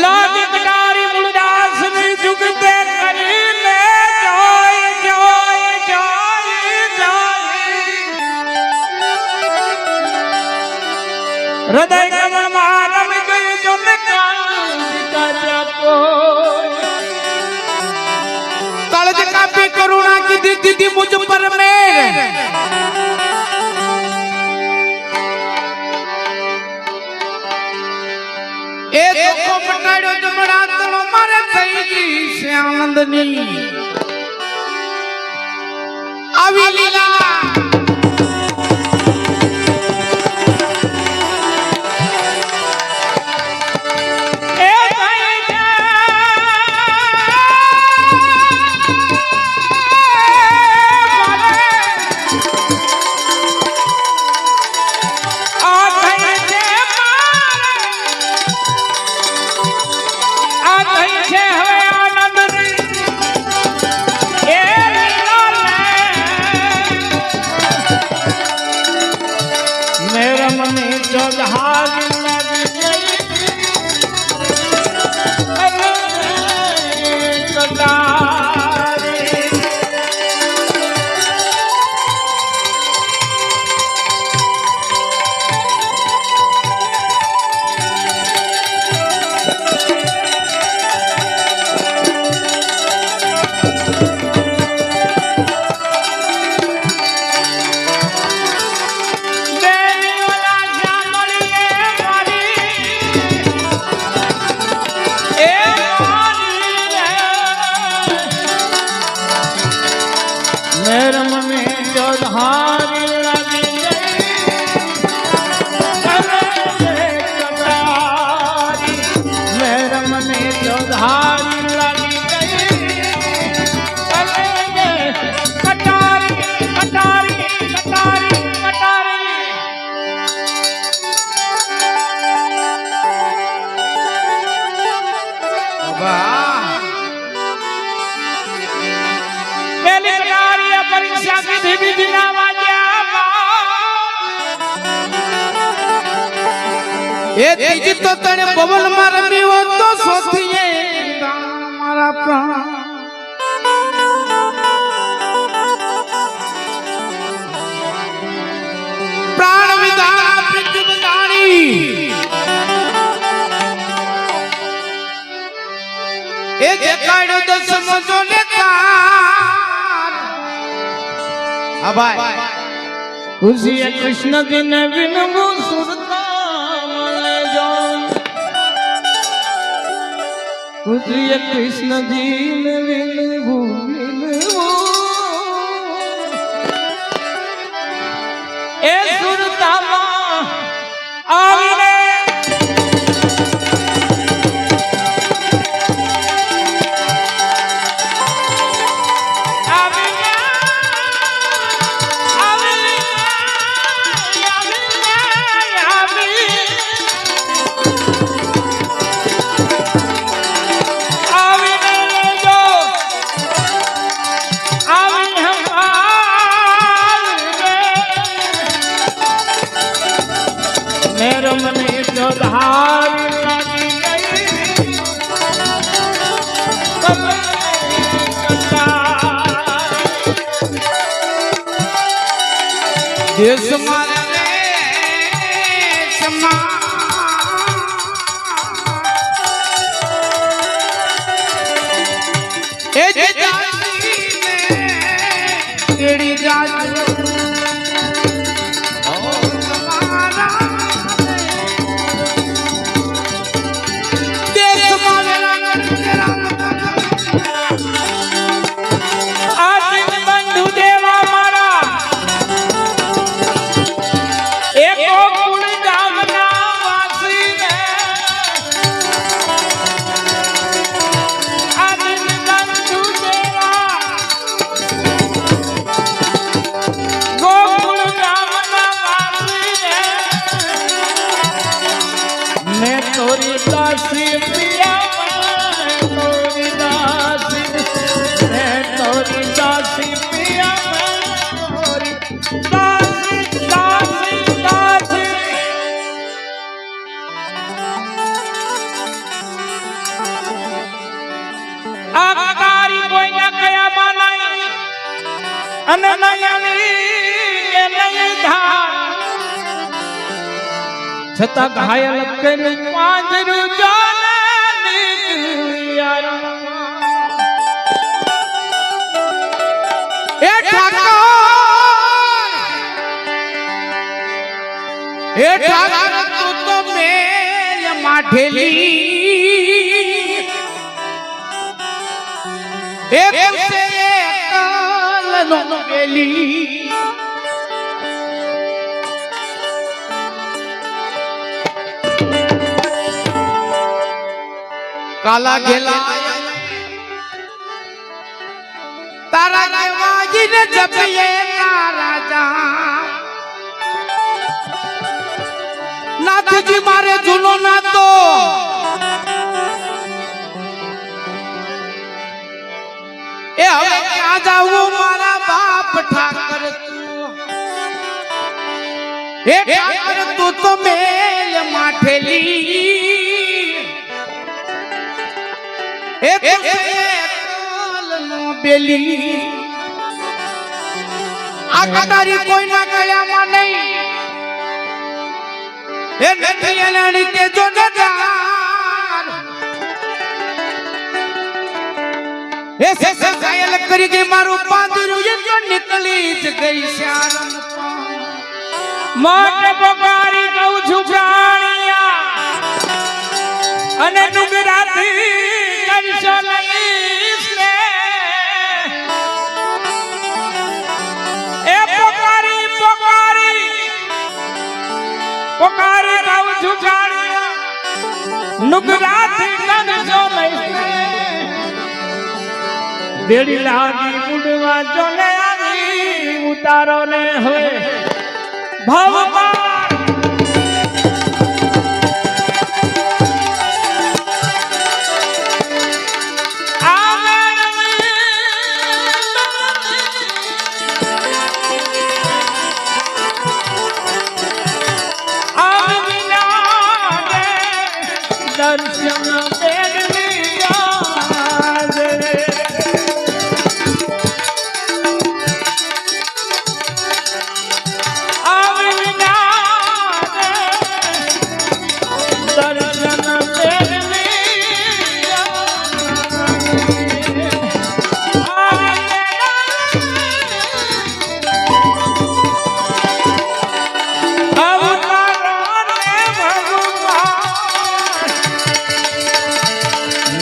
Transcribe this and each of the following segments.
લાગતકારી મૂળદાસ ને જુગતે કરી લે જોય જોય જોય જોય હૃદય કમળ માં રમી ગયું જો ને કળજ કાપી કરુણા કીધી દીધી મુજ પર મેર ಆನಂದ ನಿಲ್ તો તને પવન માં રમી હોત તો સોથીએ મારા પ્રાણ પ્રાણ વિદા પ્રતિબંધાણી એ દેખાડો દસમો જો લેકાર હા ભાઈ ખુશી કૃષ્ણ દિન વિન મુસુર કૃષ્ણજી ને વિનવું Here's is my अन छता घायल कर तू तो मेल माठेली एक से नो गेली काला गेला तारा रेवाजी ने जब ये तारा जहां नाथ जी मारे झूलो ना तो ए હવે ક્યાં જાવું મારા બાપ ઠાકર તું હે ઠાકર તું તો મેલ માઠેલી એ તું નો બેલી આ તારી કોઈ ના કળ્યામાં નહીં એ નથી એને કે જો જગા એ સગાયલ કરી ગઈ મારું પાંદરું એ તો નીકળી જ ગઈ શ્યામ મોટ પોકારી કહું છું પ્રાણિયા અને ડુંગરાથી કરશો લઈશ એ પોકારી પોકારી પોકારી કહું છું પ્રાણિયા નુગરાથી કરશો લઈશ વેડીલાની મૂડમાં જોને આવી ઉતારો ને હવે ભવમાં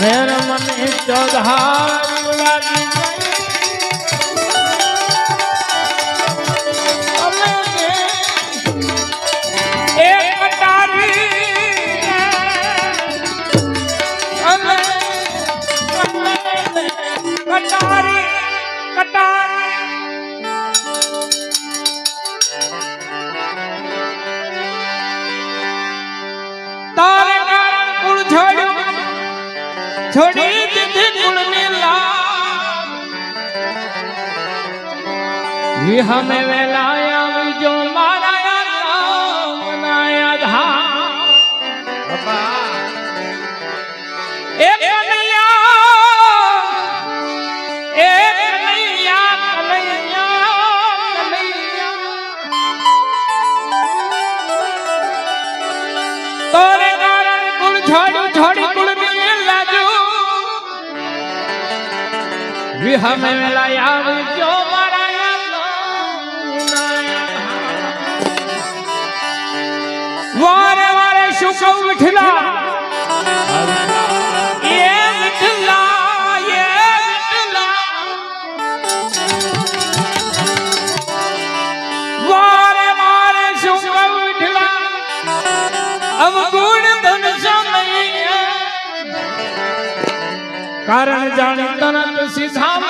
મેર મને ચૌધાર લાગી જાય છોડી દીધી કુળની વિહમે લાયા જો વારે વારે શું કહું વિઠલા એ વિઠલા એ વિઠલા વારે વારે શું કહું વિઠલા અવગુણ ધન સમય કારણ જાણે সিধাম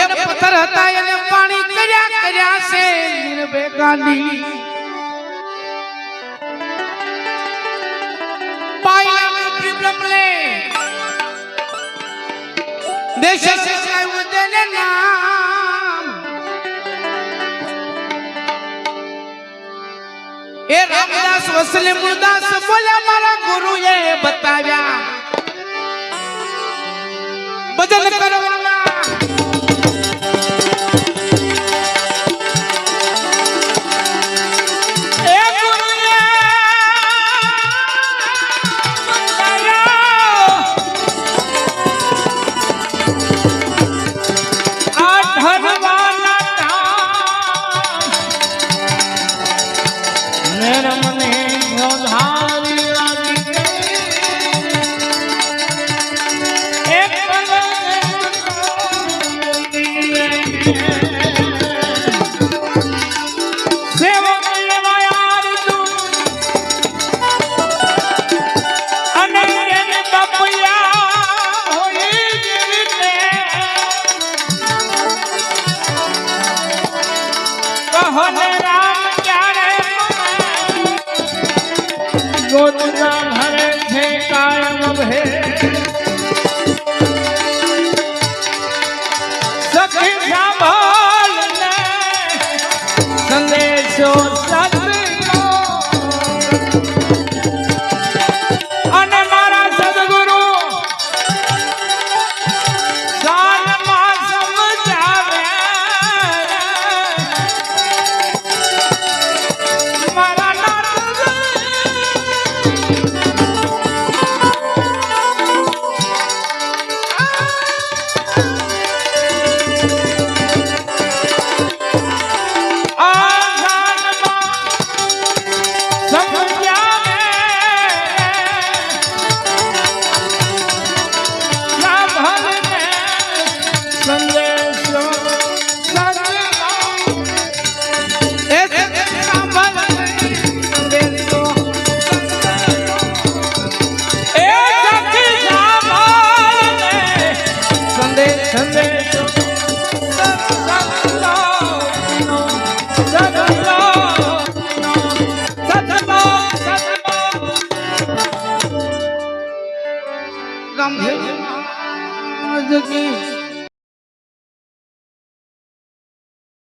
એ પથર હતા એને પાણી કર્યા કર્યા સે નિર્બેગાની પાઈને પ્રભુ ભલે દેશ થાય ઉદે ને નામ એ રામદાસ વસલે મુરદાસ બોલા મારા ગુરુ એ બતાવ્યા બજન કર